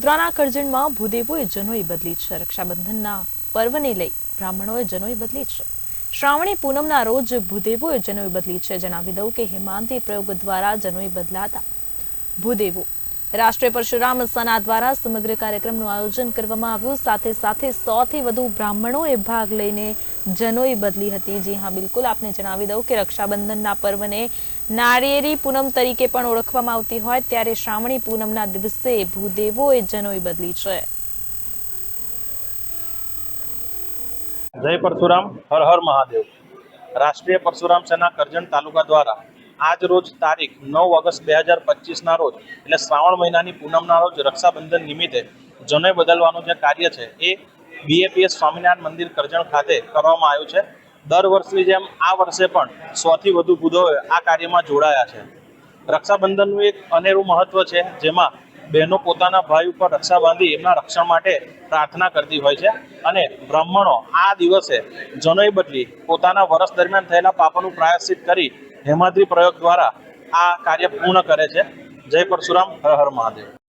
વડોદરાના કરજણમાં ભૂદેવોએ જનોઈ બદલી છે. રક્ષાબંધનના પર્વને લઈ બ્રાહ્મણોએ જનોઈ બદલી છે. શ્રાવણી પૂનમના રોજ ભૂદેવોએ જનોઈ બદલી છે. જણાવી દઉં કે હેમાંતી પ્રયોગ દ્વારા જનોઈ બદલાતા ભૂદેવો રાષ્ટ્રીય પરશુરામ સના દ્વારા સમગ્ર કાર્યક્રમનું આયોજન કરવામાં આવ્યું. સાથે સાથે સો થી વધુ બ્રાહ્મણોએ ભાગ લઈને જનોઈ બદલી હતી. જી હા, બિલકુલ. આપને જણાવી દઉં કે રક્ષાબંધનના પર્વને નાળિયેરી પૂનમ તરીકે પણ ઓળખવામાં આવતી હોય. ત્યારે શ્રાવણી પૂનમના દિવસે ભૂદેવોએ જનોઈ બદલી છે. જય પરશુરામ. હર હર મહાદેવ. રાષ્ટ્રીય પરશુરામ સેના કરજણ તાલુકા દ્વારા આજ રોજ તારીખ નવ ઓગસ્ટ બે હજાર પચીસના રોજ, એટલે શ્રાવણ મહિનાની પૂનમના રોજ રક્ષાબંધન નિમિત્તે જનોઈ બદલવાનું જે કાર્ય છે, એ બીએપીએસ સ્વામિનારાયણ મંદિર કરજણ ખાતે કરવામાં આવ્યું છે. દર વર્ષની જેમ આ વર્ષે પણ સોથી વધુ બુધોએ આ કાર્યમાં જોડાયા છે. રક્ષાબંધનનું એક અનેરું મહત્વ છે, જેમાં બહેનો પોતાના ભાઈ ઉપર રક્ષા બાંધી એમના રક્ષણ માટે પ્રાર્થના કરતી હોય છે અને બ્રાહ્મણો આ દિવસે જનોઈ બદલી પોતાના વર્ષ દરમિયાન થયેલા પાપોનું પ્રાયશ્ચિત કરી હેમાદ્રી પ્રયોગ દ્વારા આ કાર્ય પૂર્ણ કરે છે. જય પરશુરામ હર હર મહાદેવ.